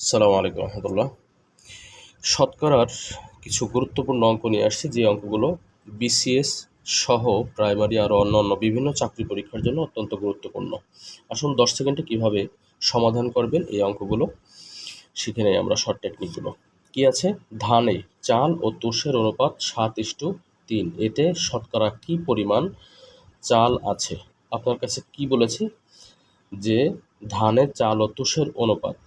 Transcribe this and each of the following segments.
আসসালামু আলাইকুম রহমতুল্লাহ। শতকরার কিছু গুরুত্বপূর্ণ অঙ্ক নিয়ে আসছি। যে অঙ্কগুলো বিসিএস সহ প্রাইমারি আরও অন্যান্য বিভিন্ন চাকরি পরীক্ষার জন্য অত্যন্ত গুরুত্বপূর্ণ। আসুন দশ সেকেন্ডে কীভাবে সমাধান করবেন এই অঙ্কগুলো শিখে নেই আমরা শর্ট টেকনিকগুলো কি আছে? ধানে চাল ও তুষের অনুপাত সাত ইস্টু তিন। এতে শতকরা কি পরিমাণ চাল আছে? আপনার কাছে কি বলেছি? যে ধানে চাল ও তুষের অনুপাত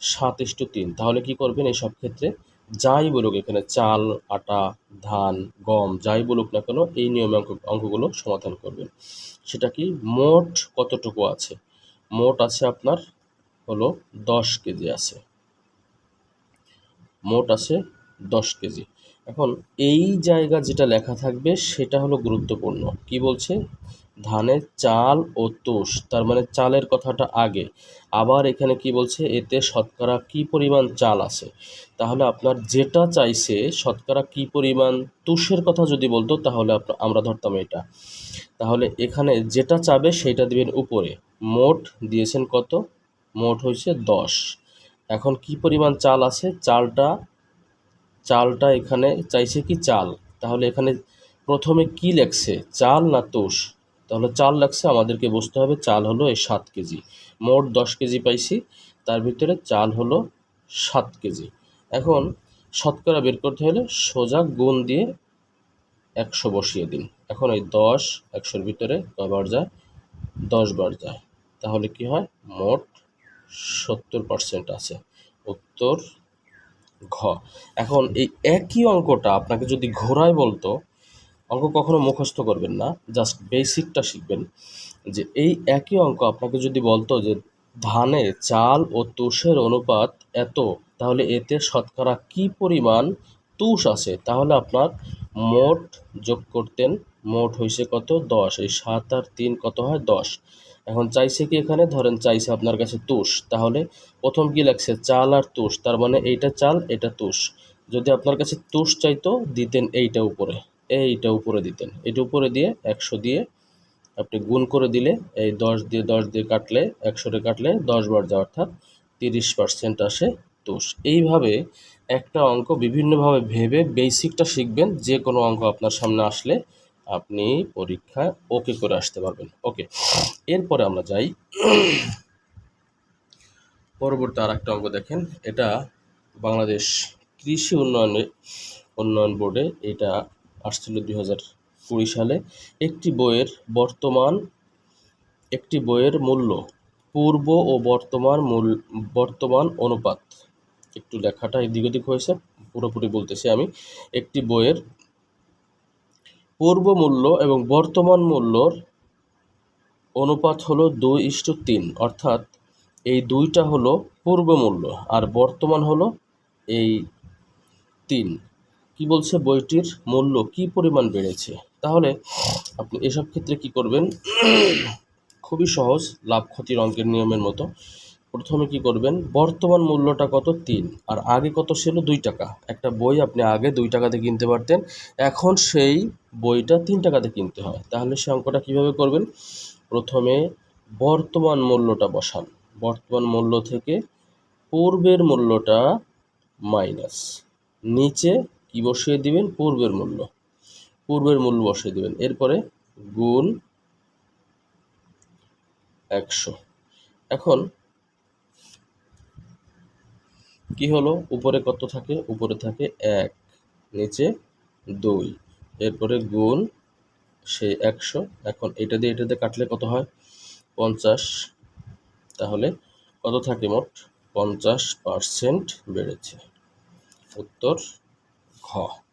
সাত তিন। তাহলে কি করবেন এই সব ক্ষেত্রে? যাই বলুক এখানে চাল, আটা, ধান, গম, যাই বলুক না কেন, এই নিয়মে অঙ্ক, অঙ্কগুলো সমাধান করবেন। সেটা কি? মোট কতটুকু আছে? মোট আছে আপনার হলো দশ কেজি আছে। মোট আছে দশ কেজি। এখন এই জায়গা যেটা লেখা থাকবে সেটা হলো গুরুত্বপূর্ণ। কি বলছে? ধানের চাল ও তুষ, তার মানে চালের কথাটা আগে। আবার এখানে কি বলছে, এতে শতকরা কি পরিমাণ চাল আছে? তাহলে আপনার যেটা চাইছে, শতকরা কি পরিমাণ তুষের কথা যদি বলতো, তাহলে আমরা ধরতাম এটা। তাহলে এখানে যেটা চাবে, সেটা দিবেন উপরে। মোট দিয়েছেন কত? মোট হয়েছে দশ। এখন কি পরিমাণ চাল আছে? চালটা চালটা এখানে চাইছে কি চাল? তাহলে এখানে প্রথমে কি লেখছে? চাল না তুষ? তাহলে চাল লাগছে, আমাদেরকে বুঝতে হবে। চাল হলো এই সাত কেজি। মোট দশ কেজি পাইছি। তার ভিতরে চাল হলো সাত কেজি। এখন শতকরা বের করতে হলে সোজা গুণ দিয়ে একশো বসিয়ে দিন। এখন এই দশ একশোর ভিতরে কবার যায়, দশ বার যায়। তাহলে কি হয়? মোট সত্তর পার্সেন্ট আছে। উত্তর ঘ। এখন এই একই অঙ্কটা আপনাকে যদি ঘোরায় বলতো অঙ্ক কখনো মুখস্থ করবেন না জাস্ট বেসিকটা শিখবেন। যে এই একই অঙ্ক আপনাকে যদি বলতো যে ধানে চাল ও তুষের অনুপাত এত, তাহলে এতে শতকরা কি পরিমাণ তুষ আছে? তাহলে আপনার মোট যোগ করতেন, মোট হয়েছে কত? দশ। এই সাত আর তিন কত হয়? দশ। এখন চাইছে কি এখানে? ধরেন চাইছে আপনার কাছে তুষ। তাহলে প্রথম কি লাগছে চাল আর তুষ। তার মানে এইটা চাল, এটা তুষ। যদি আপনার কাছে তুষ চাইতো, দিতেন এইটা উপরে। এইটা উপরে দিতেন। এটা উপরে দিয়ে একশো দিয়ে আপনি গুণ করে দিলে এই দশ দিয়ে দশ দিয়ে কাটলে একশোতে কাটলে দশ বার যায়, অর্থাৎ তিরিশ পার্সেন্ট আসে তুষ এইভাবে একটা অঙ্ক বিভিন্নভাবে ভেবে বেসিকটা শিখবেন, যে কোনো অঙ্ক আপনার সামনে আসলে আপনি পরীক্ষায় ওকে করে আসতে পারবেন। ওকে এরপরে আমরা যাই। পরবর্তী আর একটা অঙ্ক দেখেন। এটা বাংলাদেশ কৃষি উন্নয়নে উন্নয়ন বোর্ডে এটা আসছিল দুই কুড়ি সালে। একটি বইয়ের বর্তমান, একটি বইয়ের মূল্য, পূর্ব ও বর্তমান মূল, বর্তমান অনুপাত। একটু লেখাটা এদিক ওদিক হয়েছে, পুরোপুরি বলতেছি আমি। একটি বইয়ের পূর্ব মূল্য এবং বর্তমান মূল্যর অনুপাত হলো দুই ইস্টু তিন, অর্থাৎ এই দুইটা হলো পূর্ব মূল্য আর বর্তমান হলো এই তিন। কি বলছে বইটির মূল্য কি পরিমাণ বেড়েছে? তাহলে আপনি এসব ক্ষেত্রে কি করবেন? খুবই সহজ, লাভ ক্ষতির অঙ্কের নিয়মের মতো। প্রথমে কি করবেন? বর্তমান মূল্যটা কত? তিন। আর আগে কত ছিল? দুই টাকা। একটা বই আপনি আগে দুই টাকাতে কিনতে পারতেন। এখন সেই বইটা তিন টাকাতে কিনতে হয়। তাহলে সে অঙ্কটা কীভাবে করবেন? প্রথমে বর্তমান মূল্যটা বসান। বর্তমান মূল্য থেকে পূর্বের মূল্যটা মাইনাস। নিচে কি বসিয়ে দিবেন? পূর্বের মূল্য। পূর্বের মূল্য বসিয়ে দিবেন। এরপরে গুণ একশো। এখন কি হলো? উপরে কত থাকে? উপরে থাকে এক, নিচে দুই। এরপরে গুণ সেই একশো। এখন এটা দিয়ে এটা দিয়ে কাটলে কত হয়? পঞ্চাশ। তাহলে কত থাকে মোট? পঞ্চাশ পার্সেন্ট বেড়েছে। উত্তর ঘ